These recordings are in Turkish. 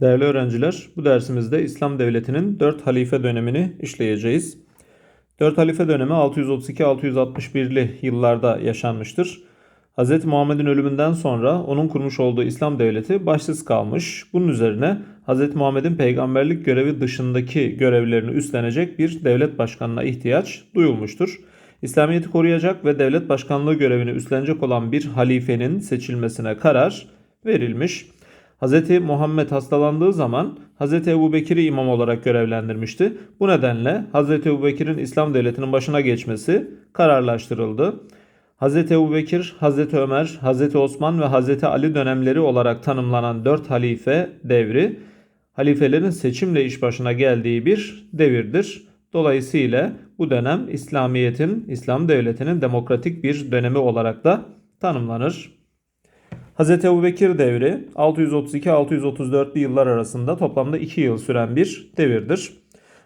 Değerli öğrenciler, bu dersimizde İslam Devleti'nin 4 halife dönemini işleyeceğiz. 4 halife dönemi 632-661'li yıllarda yaşanmıştır. Hz. Muhammed'in ölümünden sonra onun kurmuş olduğu İslam Devleti başsız kalmış. Bunun üzerine Hz. Muhammed'in peygamberlik görevi dışındaki görevlerini üstlenecek bir devlet başkanına ihtiyaç duyulmuştur. İslamiyet'i koruyacak ve devlet başkanlığı görevini üstlenecek olan bir halifenin seçilmesine karar verilmiş. Hz. Muhammed hastalandığı zaman Hz. Ebu Bekir'i imam olarak görevlendirmişti. Bu nedenle Hz. Ebu Bekir'in İslam devletinin başına geçmesi kararlaştırıldı. Hz. Ebu Bekir, Hz. Ömer, Hz. Osman ve Hz. Ali dönemleri olarak tanımlanan dört halife devri, halifelerin seçimle iş başına geldiği bir devirdir. Dolayısıyla bu dönem İslamiyet'in, İslam devletinin demokratik bir dönemi olarak da tanımlanır. Hz. Ebu Bekir devri 632-634'lü yıllar arasında toplamda 2 yıl süren bir devirdir.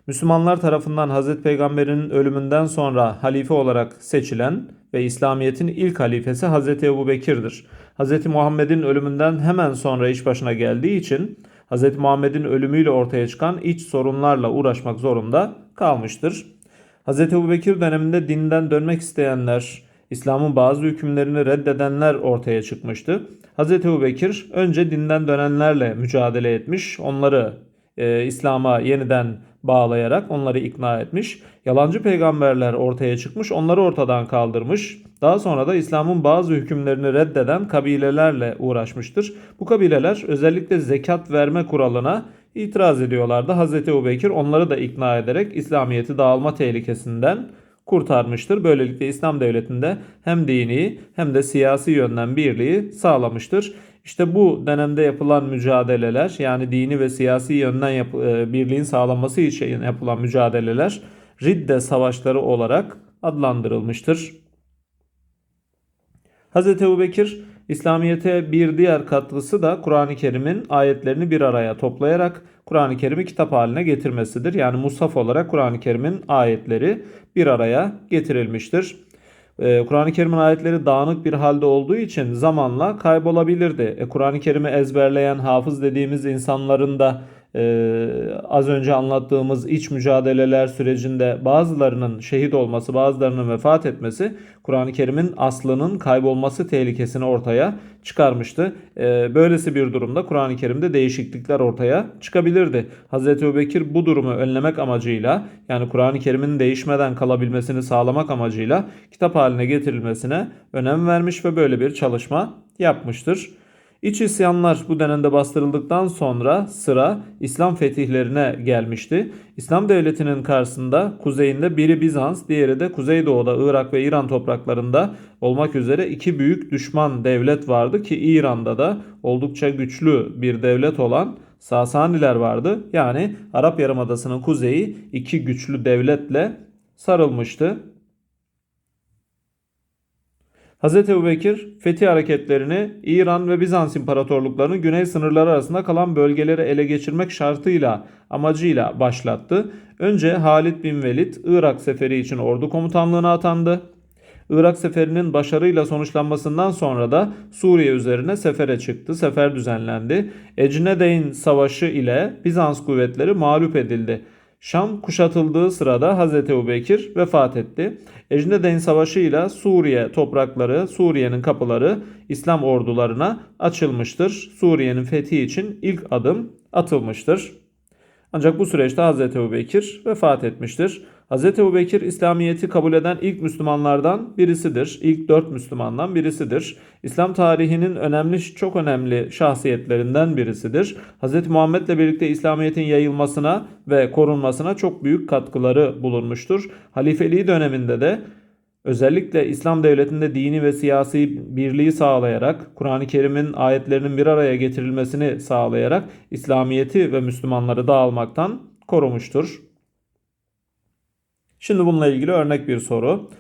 Müslümanlar tarafından Hz. Peygamber'in ölümünden sonra halife olarak seçilen ve İslamiyet'in ilk halifesi Hz. Ebu Bekir'dir. Hz. Muhammed'in ölümünden hemen sonra iş başına geldiği için Hz. Muhammed'in ölümüyle ortaya çıkan iç sorunlarla uğraşmak zorunda kalmıştır. Hz. Ebu Bekir döneminde dinden dönmek isteyenler, İslam'ın bazı hükümlerini reddedenler ortaya çıkmıştı. Hz. Ebu Bekir önce dinden dönenlerle mücadele etmiş, onları e, İslam'a yeniden bağlayarak onları ikna etmiş. Yalancı peygamberler ortaya çıkmış, onları ortadan kaldırmış. Daha sonra da İslam'ın bazı hükümlerini reddeden kabilelerle uğraşmıştır. Bu kabileler özellikle zekat verme kuralına itiraz ediyorlardı. Hz. Ebu Bekir onları da ikna ederek İslamiyet'i dağılma tehlikesinden kurtarmıştır. Böylelikle İslam devletinde hem dini hem de siyasi yönden birliği sağlamıştır. İşte bu dönemde yapılan mücadeleler yani dini ve siyasi yönden yap- e, birliğin sağlanması için yapılan mücadeleler Ridde savaşları olarak adlandırılmıştır. Hz. Ebu Bekir İslamiyet'e bir diğer katkısı da Kur'an-ı Kerim'in ayetlerini bir araya toplayarak Kur'an-ı Kerim'i kitap haline getirmesidir. Yani mushaf olarak Kur'an-ı Kerim'in ayetleri bir araya getirilmiştir. Ee, Kur'an-ı Kerim'in ayetleri dağınık bir halde olduğu için zamanla kaybolabilirdi. E, Kur'an-ı Kerim'i ezberleyen hafız dediğimiz insanların da e, az önce anlattığımız iç mücadeleler sürecinde bazılarının şehit olması, bazılarının vefat etmesi Kur'an-ı Kerim'in aslının kaybolması tehlikesini ortaya çıkarmıştı. E, böylesi bir durumda Kur'an-ı Kerim'de değişiklikler ortaya çıkabilirdi. Hz. Ebubekir bu durumu önlemek amacıyla yani Kur'an-ı Kerim'in değişmeden kalabilmesini sağlamak amacıyla kitap haline getirilmesine önem vermiş ve böyle bir çalışma yapmıştır. İç isyanlar bu dönemde bastırıldıktan sonra sıra İslam fetihlerine gelmişti. İslam devletinin karşısında kuzeyinde biri Bizans, diğeri de Kuzeydoğu'da Irak ve İran topraklarında olmak üzere iki büyük düşman devlet vardı ki İran'da da oldukça güçlü bir devlet olan Sasaniler vardı. Yani Arap Yarımadası'nın kuzeyi iki güçlü devletle sarılmıştı. Hz. Ebubekir fetih hareketlerini İran ve Bizans imparatorluklarının güney sınırları arasında kalan bölgeleri ele geçirmek şartıyla amacıyla başlattı. Önce Halid bin Velid Irak seferi için ordu komutanlığına atandı. Irak seferinin başarıyla sonuçlanmasından sonra da Suriye üzerine sefere çıktı. Sefer düzenlendi. Ecnedeyn Savaşı ile Bizans kuvvetleri mağlup edildi. Şam kuşatıldığı sırada Hz. Ebubekir vefat etti. Ecnedeyn Savaşı ile Suriye toprakları, Suriye'nin kapıları İslam ordularına açılmıştır. Suriye'nin fethi için ilk adım atılmıştır. Ancak bu süreçte Hz. Ebubekir vefat etmiştir. Hz. Ebubekir İslamiyet'i kabul eden ilk Müslümanlardan birisidir. İlk dört Müslümandan birisidir. İslam tarihinin önemli, çok önemli şahsiyetlerinden birisidir. Hz. Muhammed'le birlikte İslamiyet'in yayılmasına ve korunmasına çok büyük katkıları bulunmuştur. Halifeliği döneminde de Özellikle İslam devletinde dini ve siyasi birliği sağlayarak, Kur'an-ı Kerim'in ayetlerinin bir araya getirilmesini sağlayarak İslamiyeti ve Müslümanları dağılmaktan korumuştur. Şimdi bununla ilgili örnek bir soru.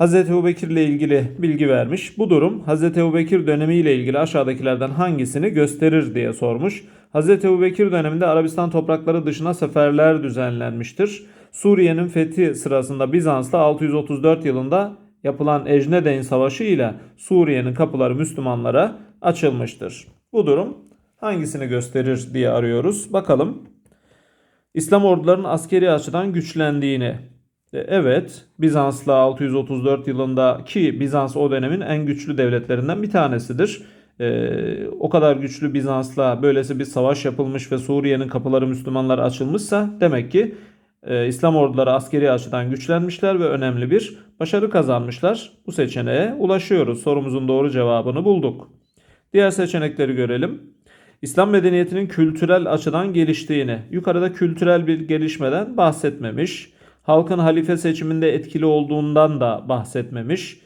Hz. Ebubekir ile ilgili bilgi vermiş. Bu durum Hz. Ebubekir dönemi ile ilgili aşağıdakilerden hangisini gösterir diye sormuş. Hz. Ebubekir döneminde Arabistan toprakları dışına seferler düzenlenmiştir. Suriye'nin fethi sırasında Bizans'ta 634 yılında yapılan Ecnedeyn Savaşı ile Suriye'nin kapıları Müslümanlara açılmıştır. Bu durum hangisini gösterir diye arıyoruz. Bakalım. İslam ordularının askeri açıdan güçlendiğini. E, Evet, Bizans'la 634 yılında ki Bizans o dönemin en güçlü devletlerinden bir tanesidir. Ee, o kadar güçlü Bizans'la böylesi bir savaş yapılmış ve Suriye'nin kapıları Müslümanlara açılmışsa demek ki e, İslam orduları askeri açıdan güçlenmişler ve önemli bir başarı kazanmışlar. Bu seçeneğe ulaşıyoruz. Sorumuzun doğru cevabını bulduk. Diğer seçenekleri görelim. İslam medeniyetinin kültürel açıdan geliştiğini, yukarıda kültürel bir gelişmeden bahsetmemiş. Halkın halife seçiminde etkili olduğundan da bahsetmemiş.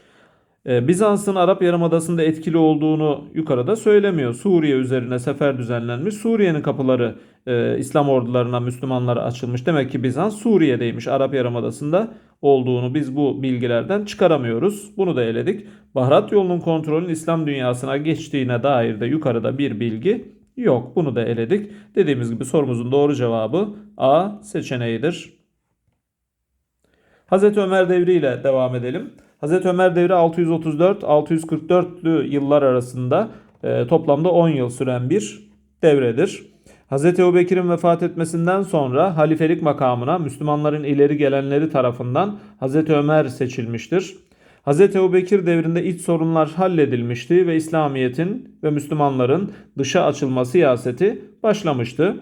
Ee, Bizans'ın Arap Yarımadası'nda etkili olduğunu yukarıda söylemiyor. Suriye üzerine sefer düzenlenmiş. Suriye'nin kapıları e, İslam ordularına, Müslümanlara açılmış. Demek ki Bizans Suriye'deymiş. Arap Yarımadası'nda olduğunu biz bu bilgilerden çıkaramıyoruz. Bunu da eledik. Baharat yolunun kontrolün İslam dünyasına geçtiğine dair de yukarıda bir bilgi yok. Bunu da eledik. Dediğimiz gibi sorumuzun doğru cevabı A seçeneğidir. Hazreti Ömer devri ile devam edelim. Hazreti Ömer devri 634-644'lü yıllar arasında e, toplamda 10 yıl süren bir devredir. Hazreti Ebubekir'in vefat etmesinden sonra halifelik makamına Müslümanların ileri gelenleri tarafından Hazreti Ömer seçilmiştir. Hazreti Ebubekir devrinde iç sorunlar halledilmişti ve İslamiyet'in ve Müslümanların dışa açılma siyaseti başlamıştı.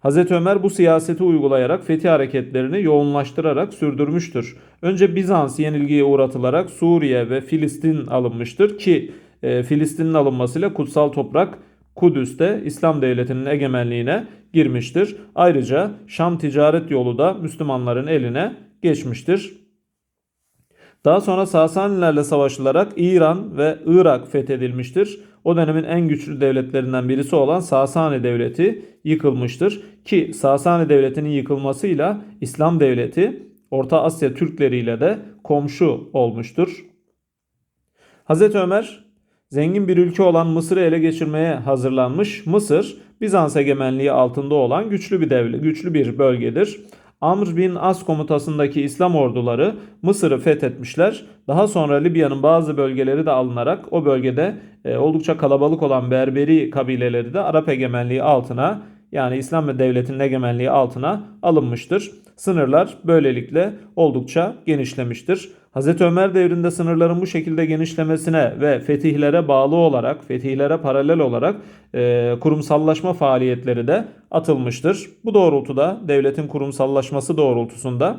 Hazreti Ömer bu siyaseti uygulayarak fethi hareketlerini yoğunlaştırarak sürdürmüştür. Önce Bizans yenilgiye uğratılarak Suriye ve Filistin alınmıştır ki e, Filistin'in alınmasıyla kutsal toprak Kudüs'te İslam devletinin egemenliğine girmiştir. Ayrıca Şam ticaret yolu da Müslümanların eline geçmiştir. Daha sonra Sasanilerle savaşılarak İran ve Irak fethedilmiştir. O dönemin en güçlü devletlerinden birisi olan Sasani Devleti yıkılmıştır. Ki Sasani Devleti'nin yıkılmasıyla İslam Devleti Orta Asya Türkleriyle de komşu olmuştur. Hazreti Ömer zengin bir ülke olan Mısır'ı ele geçirmeye hazırlanmış. Mısır Bizans egemenliği altında olan güçlü bir devlet, güçlü bir bölgedir. Amr bin As komutasındaki İslam orduları Mısır'ı fethetmişler. Daha sonra Libya'nın bazı bölgeleri de alınarak o bölgede e, oldukça kalabalık olan Berberi kabileleri de Arap egemenliği altına yani İslam devletinin egemenliği altına alınmıştır. Sınırlar böylelikle oldukça genişlemiştir. Hz. Ömer devrinde sınırların bu şekilde genişlemesine ve fetihlere bağlı olarak, fetihlere paralel olarak e, kurumsallaşma faaliyetleri de atılmıştır. Bu doğrultuda devletin kurumsallaşması doğrultusunda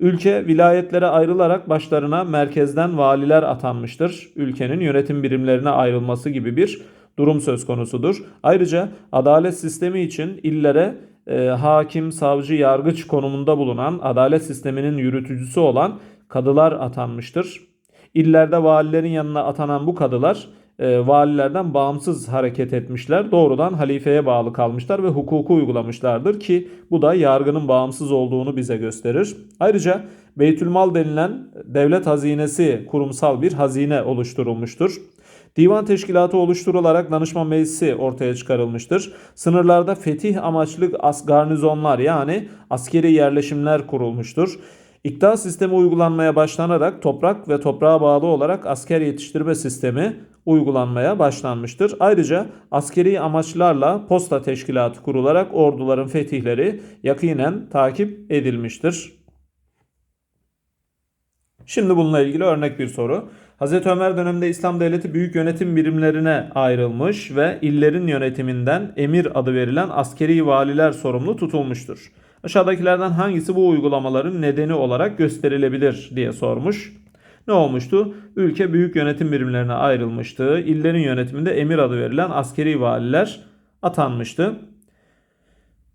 ülke vilayetlere ayrılarak başlarına merkezden valiler atanmıştır. Ülkenin yönetim birimlerine ayrılması gibi bir durum söz konusudur. Ayrıca adalet sistemi için illere e, hakim, savcı, yargıç konumunda bulunan adalet sisteminin yürütücüsü olan kadılar atanmıştır. İllerde valilerin yanına atanan bu kadılar e, valilerden bağımsız hareket etmişler. Doğrudan halifeye bağlı kalmışlar ve hukuku uygulamışlardır ki bu da yargının bağımsız olduğunu bize gösterir. Ayrıca Beytülmal denilen devlet hazinesi kurumsal bir hazine oluşturulmuştur. Divan teşkilatı oluşturularak danışma meclisi ortaya çıkarılmıştır. Sınırlarda fetih amaçlı as garnizonlar yani askeri yerleşimler kurulmuştur. İktidar sistemi uygulanmaya başlanarak toprak ve toprağa bağlı olarak asker yetiştirme sistemi uygulanmaya başlanmıştır. Ayrıca askeri amaçlarla posta teşkilatı kurularak orduların fetihleri yakinen takip edilmiştir. Şimdi bununla ilgili örnek bir soru. Hz. Ömer döneminde İslam Devleti büyük yönetim birimlerine ayrılmış ve illerin yönetiminden emir adı verilen askeri valiler sorumlu tutulmuştur. Aşağıdakilerden hangisi bu uygulamaların nedeni olarak gösterilebilir diye sormuş. Ne olmuştu? Ülke büyük yönetim birimlerine ayrılmıştı. İllerin yönetiminde emir adı verilen askeri valiler atanmıştı.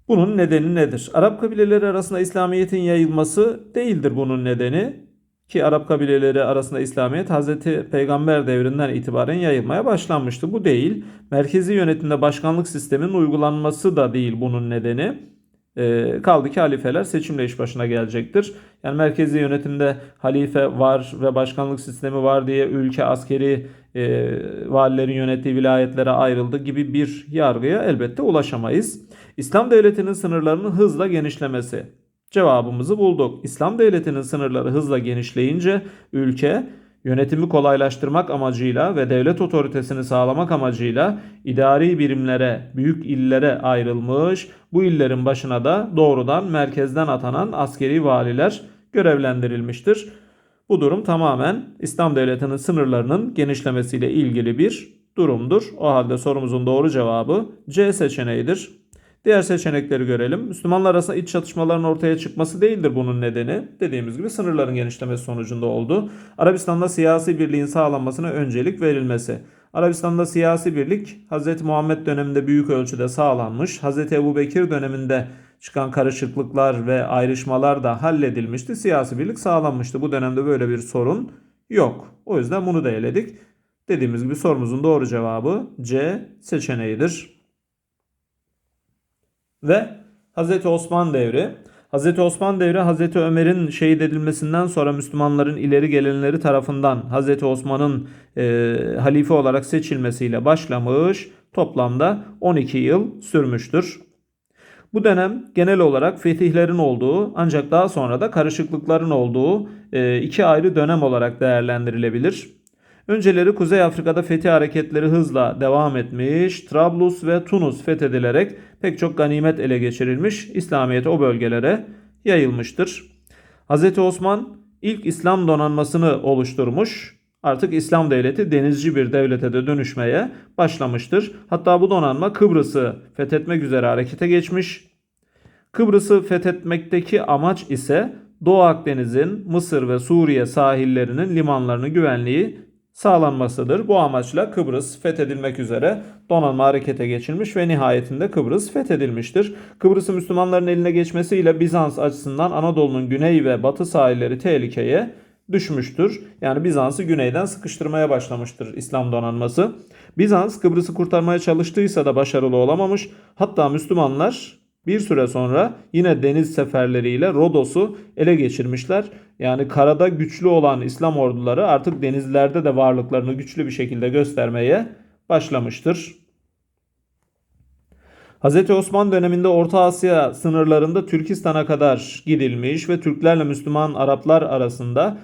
Bunun nedeni nedir? Arap kabileleri arasında İslamiyet'in yayılması değildir bunun nedeni. Ki Arap kabileleri arasında İslamiyet Hazreti Peygamber devrinden itibaren yayılmaya başlanmıştı. Bu değil. Merkezi yönetimde başkanlık sisteminin uygulanması da değil bunun nedeni. E, kaldı ki halifeler seçimle iş başına gelecektir. Yani merkezi yönetimde halife var ve başkanlık sistemi var diye ülke askeri e, valilerin yönettiği vilayetlere ayrıldı gibi bir yargıya elbette ulaşamayız. İslam devletinin sınırlarının hızla genişlemesi. Cevabımızı bulduk. İslam devletinin sınırları hızla genişleyince ülke yönetimi kolaylaştırmak amacıyla ve devlet otoritesini sağlamak amacıyla idari birimlere, büyük illere ayrılmış. Bu illerin başına da doğrudan merkezden atanan askeri valiler görevlendirilmiştir. Bu durum tamamen İslam devletinin sınırlarının genişlemesiyle ilgili bir durumdur. O halde sorumuzun doğru cevabı C seçeneğidir. Diğer seçenekleri görelim. Müslümanlar arasında iç çatışmaların ortaya çıkması değildir bunun nedeni. Dediğimiz gibi sınırların genişlemesi sonucunda oldu. Arabistan'da siyasi birliğin sağlanmasına öncelik verilmesi. Arabistan'da siyasi birlik Hz. Muhammed döneminde büyük ölçüde sağlanmış. Hz. Ebu Bekir döneminde çıkan karışıklıklar ve ayrışmalar da halledilmişti. Siyasi birlik sağlanmıştı. Bu dönemde böyle bir sorun yok. O yüzden bunu da eledik. Dediğimiz gibi sorumuzun doğru cevabı C seçeneğidir. Ve Hz. Osman devri. Hz. Osman devri Hz. Ömer'in şehit edilmesinden sonra Müslümanların ileri gelenleri tarafından Hz. Osman'ın e, halife olarak seçilmesiyle başlamış. Toplamda 12 yıl sürmüştür. Bu dönem genel olarak fetihlerin olduğu ancak daha sonra da karışıklıkların olduğu e, iki ayrı dönem olarak değerlendirilebilir. Önceleri Kuzey Afrika'da fetih hareketleri hızla devam etmiş, Trablus ve Tunus fethedilerek pek çok ganimet ele geçirilmiş, İslamiyet o bölgelere yayılmıştır. Hz. Osman ilk İslam donanmasını oluşturmuş, artık İslam devleti denizci bir devlete de dönüşmeye başlamıştır. Hatta bu donanma Kıbrıs'ı fethetmek üzere harekete geçmiş. Kıbrıs'ı fethetmekteki amaç ise Doğu Akdeniz'in Mısır ve Suriye sahillerinin limanlarını güvenliği sağlanmasıdır. Bu amaçla Kıbrıs fethedilmek üzere donanma harekete geçilmiş ve nihayetinde Kıbrıs fethedilmiştir. Kıbrıs'ın Müslümanların eline geçmesiyle Bizans açısından Anadolu'nun güney ve batı sahilleri tehlikeye düşmüştür. Yani Bizans'ı güneyden sıkıştırmaya başlamıştır İslam donanması. Bizans Kıbrıs'ı kurtarmaya çalıştıysa da başarılı olamamış. Hatta Müslümanlar bir süre sonra yine deniz seferleriyle Rodos'u ele geçirmişler. Yani karada güçlü olan İslam orduları artık denizlerde de varlıklarını güçlü bir şekilde göstermeye başlamıştır. Hz. Osman döneminde Orta Asya sınırlarında Türkistan'a kadar gidilmiş ve Türklerle Müslüman Araplar arasında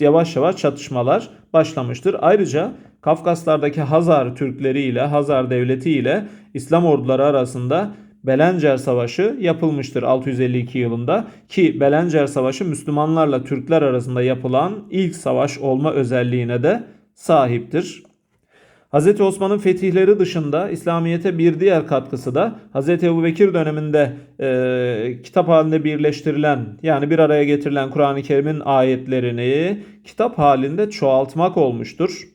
yavaş yavaş çatışmalar başlamıştır. Ayrıca Kafkaslardaki Hazar Türkleri ile Hazar Devleti ile İslam orduları arasında Belencer Savaşı yapılmıştır 652 yılında ki Belencer Savaşı Müslümanlarla Türkler arasında yapılan ilk savaş olma özelliğine de sahiptir. Hz. Osman'ın fetihleri dışında İslamiyet'e bir diğer katkısı da Hz. Ebubekir döneminde e, kitap halinde birleştirilen yani bir araya getirilen Kur'an-ı Kerim'in ayetlerini kitap halinde çoğaltmak olmuştur.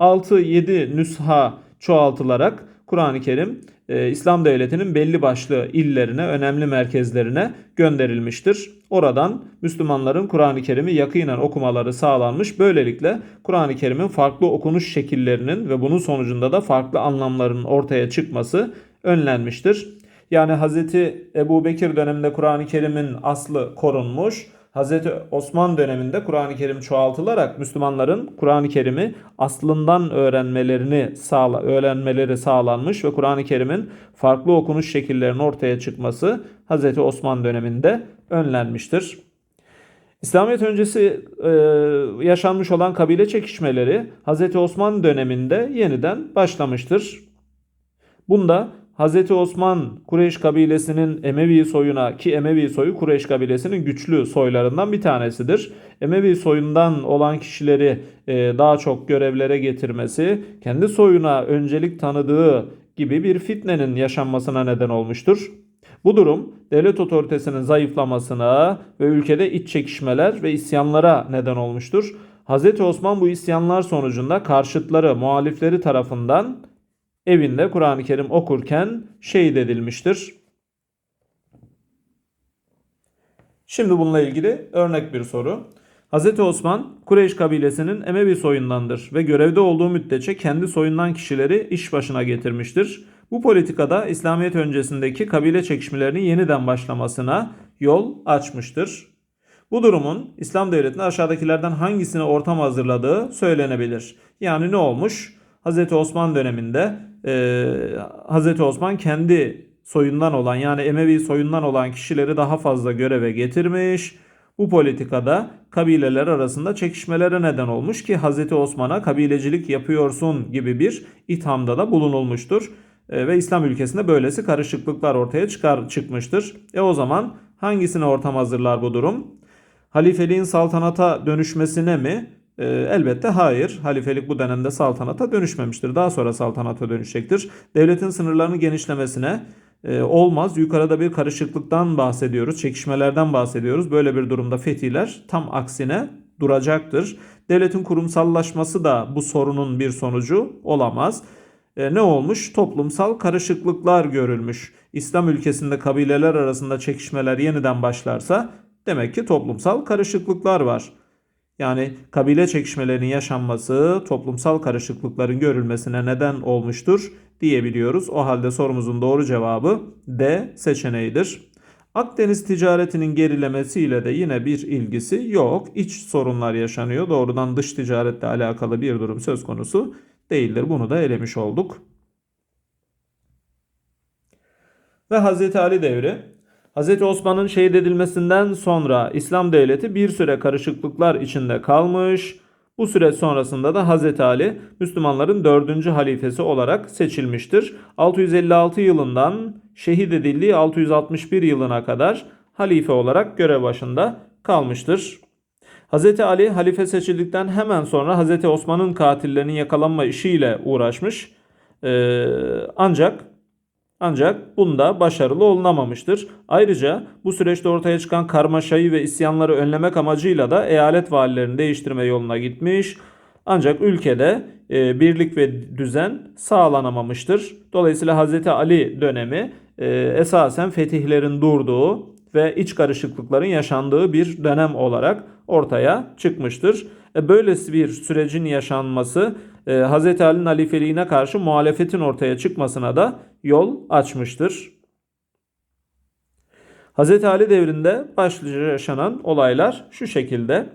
6-7 nüsha çoğaltılarak Kur'an-ı Kerim e, İslam Devleti'nin belli başlı illerine, önemli merkezlerine gönderilmiştir. Oradan Müslümanların Kur'an-ı Kerim'i yakinen okumaları sağlanmış. Böylelikle Kur'an-ı Kerim'in farklı okunuş şekillerinin ve bunun sonucunda da farklı anlamların ortaya çıkması önlenmiştir. Yani Hz. Ebu Bekir döneminde Kur'an-ı Kerim'in aslı korunmuş. Hz. Osman döneminde Kur'an-ı Kerim çoğaltılarak Müslümanların Kur'an-ı Kerim'i aslından öğrenmelerini sağla, öğrenmeleri sağlanmış ve Kur'an-ı Kerim'in farklı okunuş şekillerinin ortaya çıkması Hz. Osman döneminde önlenmiştir. İslamiyet öncesi e, yaşanmış olan kabile çekişmeleri Hz. Osman döneminde yeniden başlamıştır. Bunda Hz. Osman Kureyş kabilesinin Emevi soyuna ki Emevi soyu Kureyş kabilesinin güçlü soylarından bir tanesidir. Emevi soyundan olan kişileri e, daha çok görevlere getirmesi, kendi soyuna öncelik tanıdığı gibi bir fitnenin yaşanmasına neden olmuştur. Bu durum devlet otoritesinin zayıflamasına ve ülkede iç çekişmeler ve isyanlara neden olmuştur. Hz. Osman bu isyanlar sonucunda karşıtları, muhalifleri tarafından evinde Kur'an-ı Kerim okurken şehit edilmiştir. Şimdi bununla ilgili örnek bir soru. Hz. Osman Kureyş kabilesinin Emevi soyundandır ve görevde olduğu müddetçe kendi soyundan kişileri iş başına getirmiştir. Bu politikada İslamiyet öncesindeki kabile çekişmelerinin yeniden başlamasına yol açmıştır. Bu durumun İslam devletine aşağıdakilerden hangisine ortam hazırladığı söylenebilir. Yani ne olmuş? Hz. Osman döneminde e, Hz. Osman kendi soyundan olan yani Emevi soyundan olan kişileri daha fazla göreve getirmiş. Bu politikada kabileler arasında çekişmelere neden olmuş ki Hz. Osman'a kabilecilik yapıyorsun gibi bir ithamda da bulunulmuştur. E, ve İslam ülkesinde böylesi karışıklıklar ortaya çıkar çıkmıştır. E o zaman hangisine ortam hazırlar bu durum? Halifeliğin saltanata dönüşmesine mi? E, elbette hayır. Halifelik bu dönemde saltanata dönüşmemiştir. Daha sonra saltanata dönüşecektir. Devletin sınırlarının genişlemesine e, olmaz. Yukarıda bir karışıklıktan bahsediyoruz, çekişmelerden bahsediyoruz. Böyle bir durumda fetihler tam aksine duracaktır. Devletin kurumsallaşması da bu sorunun bir sonucu olamaz. E, ne olmuş? Toplumsal karışıklıklar görülmüş. İslam ülkesinde kabileler arasında çekişmeler yeniden başlarsa demek ki toplumsal karışıklıklar var. Yani kabile çekişmelerinin yaşanması toplumsal karışıklıkların görülmesine neden olmuştur diyebiliyoruz. O halde sorumuzun doğru cevabı D seçeneğidir. Akdeniz ticaretinin gerilemesiyle de yine bir ilgisi yok. İç sorunlar yaşanıyor. Doğrudan dış ticaretle alakalı bir durum söz konusu değildir. Bunu da elemiş olduk. Ve Hazreti Ali devri. Hazreti Osman'ın şehit edilmesinden sonra İslam devleti bir süre karışıklıklar içinde kalmış. Bu süre sonrasında da Hazreti Ali Müslümanların dördüncü halifesi olarak seçilmiştir. 656 yılından şehit edildiği 661 yılına kadar halife olarak görev başında kalmıştır. Hz. Ali halife seçildikten hemen sonra Hz. Osman'ın katillerinin yakalanma işiyle uğraşmış. Ee, ancak ancak bunda başarılı olunamamıştır. Ayrıca bu süreçte ortaya çıkan karmaşayı ve isyanları önlemek amacıyla da eyalet valilerini değiştirme yoluna gitmiş. Ancak ülkede e, birlik ve düzen sağlanamamıştır. Dolayısıyla Hz. Ali dönemi e, esasen fetihlerin durduğu ve iç karışıklıkların yaşandığı bir dönem olarak ortaya çıkmıştır. E, böylesi bir sürecin yaşanması e, Hz. Ali'nin halifeliğine karşı muhalefetin ortaya çıkmasına da yol açmıştır. Hz. Ali devrinde başlıca yaşanan olaylar şu şekilde.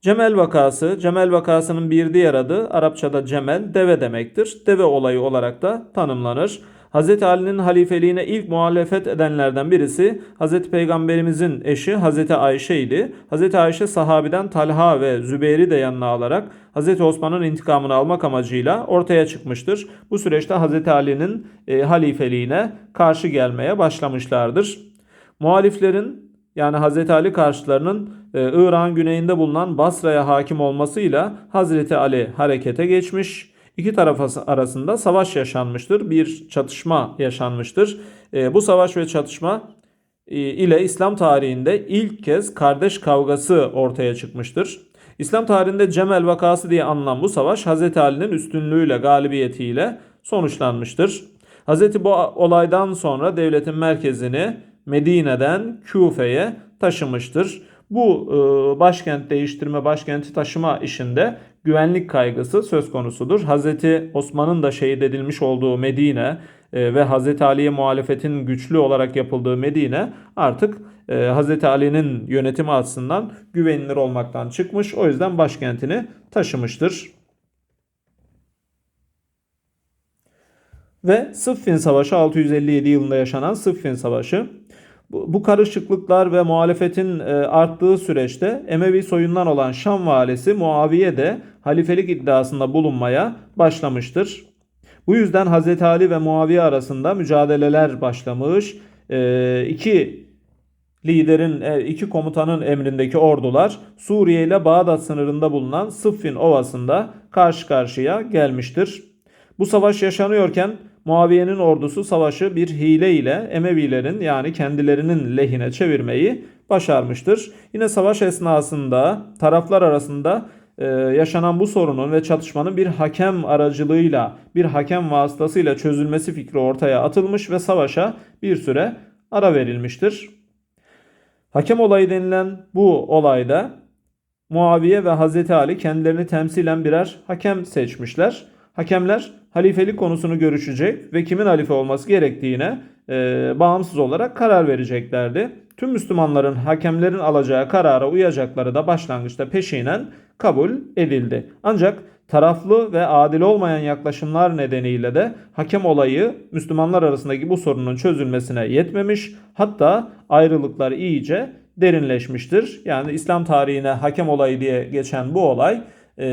Cemel vakası, Cemel vakasının bir diğer adı Arapçada Cemel, deve demektir. Deve olayı olarak da tanımlanır. Hz. Ali'nin halifeliğine ilk muhalefet edenlerden birisi Hz. Peygamberimizin eşi Hz. Ayşe idi. Hz. Ayşe sahabiden Talha ve Zübeyir'i de yanına alarak Hz. Osman'ın intikamını almak amacıyla ortaya çıkmıştır. Bu süreçte Hz. Ali'nin e, halifeliğine karşı gelmeye başlamışlardır. Muhaliflerin yani Hz. Ali karşılarının e, Irak'ın güneyinde bulunan Basra'ya hakim olmasıyla Hz. Ali harekete geçmiş İki taraf arasında savaş yaşanmıştır. Bir çatışma yaşanmıştır. E, bu savaş ve çatışma e, ile İslam tarihinde ilk kez kardeş kavgası ortaya çıkmıştır. İslam tarihinde Cemel vakası diye anılan bu savaş Hz. Ali'nin üstünlüğüyle, galibiyetiyle sonuçlanmıştır. Hz. bu olaydan sonra devletin merkezini Medine'den Küfe'ye taşımıştır. Bu e, başkent değiştirme, başkenti taşıma işinde güvenlik kaygısı söz konusudur. Hazreti Osman'ın da şehit edilmiş olduğu Medine e, ve Hazreti Ali'ye muhalefetin güçlü olarak yapıldığı Medine artık e, Hazreti Ali'nin yönetimi açısından güvenilir olmaktan çıkmış. O yüzden başkentini taşımıştır. Ve Sıffin Savaşı 657 yılında yaşanan Sıffin Savaşı bu karışıklıklar ve muhalefetin e, arttığı süreçte Emevi soyundan olan Şam valisi Muaviye de halifelik iddiasında bulunmaya başlamıştır. Bu yüzden Hz. Ali ve Muaviye arasında mücadeleler başlamış. E, iki liderin, e, iki komutanın emrindeki ordular Suriye ile Bağdat sınırında bulunan Sıffin Ovası'nda karşı karşıya gelmiştir. Bu savaş yaşanıyorken Muaviye'nin ordusu savaşı bir hile ile Emevilerin yani kendilerinin lehine çevirmeyi başarmıştır. Yine savaş esnasında taraflar arasında e, yaşanan bu sorunun ve çatışmanın bir hakem aracılığıyla, bir hakem vasıtasıyla çözülmesi fikri ortaya atılmış ve savaşa bir süre ara verilmiştir. Hakem olayı denilen bu olayda Muaviye ve Hazreti Ali kendilerini temsilen birer hakem seçmişler. Hakemler halifelik konusunu görüşecek ve kimin halife olması gerektiğine e, bağımsız olarak karar vereceklerdi. Tüm Müslümanların hakemlerin alacağı karara uyacakları da başlangıçta peşinen kabul edildi. Ancak taraflı ve adil olmayan yaklaşımlar nedeniyle de hakem olayı Müslümanlar arasındaki bu sorunun çözülmesine yetmemiş. Hatta ayrılıklar iyice derinleşmiştir. Yani İslam tarihine hakem olayı diye geçen bu olay e,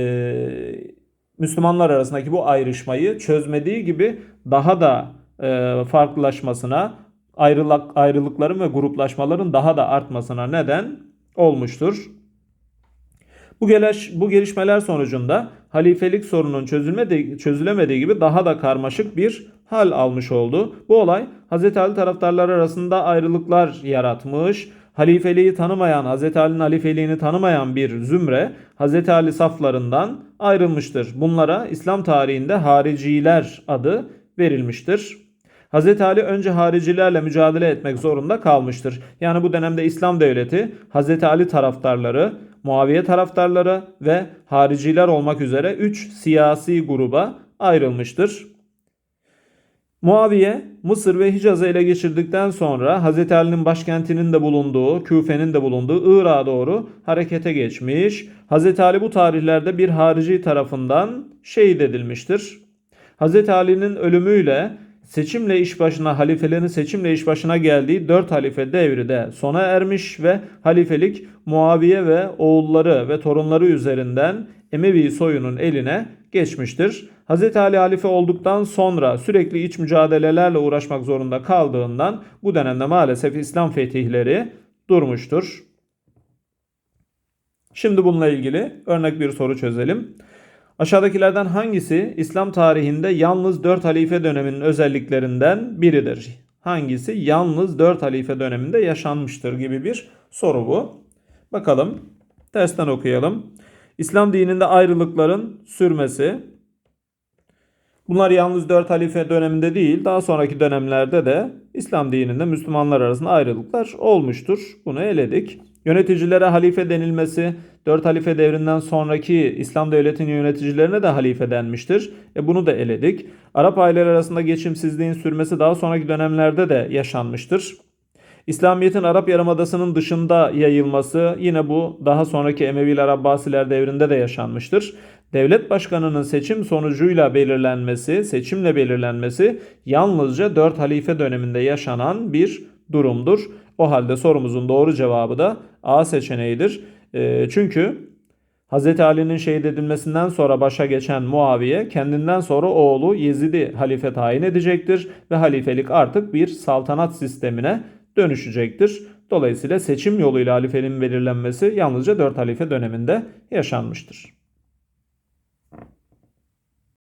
Müslümanlar arasındaki bu ayrışmayı çözmediği gibi daha da e, farklılaşmasına, ayrılık, ayrılıkların ve gruplaşmaların daha da artmasına neden olmuştur. Bu, geliş, bu gelişmeler sonucunda halifelik sorunun çözülemediği gibi daha da karmaşık bir hal almış oldu. Bu olay Hz. Ali taraftarları arasında ayrılıklar yaratmış. Halifeliği tanımayan, Hz. Ali'nin halifeliğini tanımayan bir zümre Hz. Ali saflarından ayrılmıştır. Bunlara İslam tarihinde hariciler adı verilmiştir. Hz. Ali önce haricilerle mücadele etmek zorunda kalmıştır. Yani bu dönemde İslam devleti Hz. Ali taraftarları, Muaviye taraftarları ve hariciler olmak üzere 3 siyasi gruba ayrılmıştır. Muaviye Mısır ve Hicaz'ı ele geçirdikten sonra Hz. Ali'nin başkentinin de bulunduğu, Küfe'nin de bulunduğu Irak'a doğru harekete geçmiş. Hz. Ali bu tarihlerde bir harici tarafından şehit edilmiştir. Hz. Ali'nin ölümüyle seçimle iş başına halifelerin seçimle iş başına geldiği 4 halife devri de sona ermiş ve halifelik Muaviye ve oğulları ve torunları üzerinden Emevi soyunun eline geçmiştir. Hz. Ali halife olduktan sonra sürekli iç mücadelelerle uğraşmak zorunda kaldığından bu dönemde maalesef İslam fetihleri durmuştur. Şimdi bununla ilgili örnek bir soru çözelim. Aşağıdakilerden hangisi İslam tarihinde yalnız 4 halife döneminin özelliklerinden biridir? Hangisi yalnız 4 halife döneminde yaşanmıştır gibi bir soru bu. Bakalım. Tersten okuyalım. İslam dininde ayrılıkların sürmesi. Bunlar yalnız 4 halife döneminde değil, daha sonraki dönemlerde de İslam dininde Müslümanlar arasında ayrılıklar olmuştur. Bunu eledik. Yöneticilere halife denilmesi 4 halife devrinden sonraki İslam devletinin yöneticilerine de halife denmiştir. E bunu da eledik. Arap aileler arasında geçimsizliğin sürmesi daha sonraki dönemlerde de yaşanmıştır. İslamiyet'in Arap Yarımadası'nın dışında yayılması yine bu daha sonraki Emeviler Abbasiler devrinde de yaşanmıştır. Devlet başkanının seçim sonucuyla belirlenmesi, seçimle belirlenmesi yalnızca 4 halife döneminde yaşanan bir durumdur. O halde sorumuzun doğru cevabı da A seçeneğidir. E, çünkü Hz. Ali'nin şehit edilmesinden sonra başa geçen Muaviye kendinden sonra oğlu Yezid'i halife tayin edecektir ve halifelik artık bir saltanat sistemine dönüşecektir. Dolayısıyla seçim yoluyla halifeliğin belirlenmesi yalnızca 4 halife döneminde yaşanmıştır.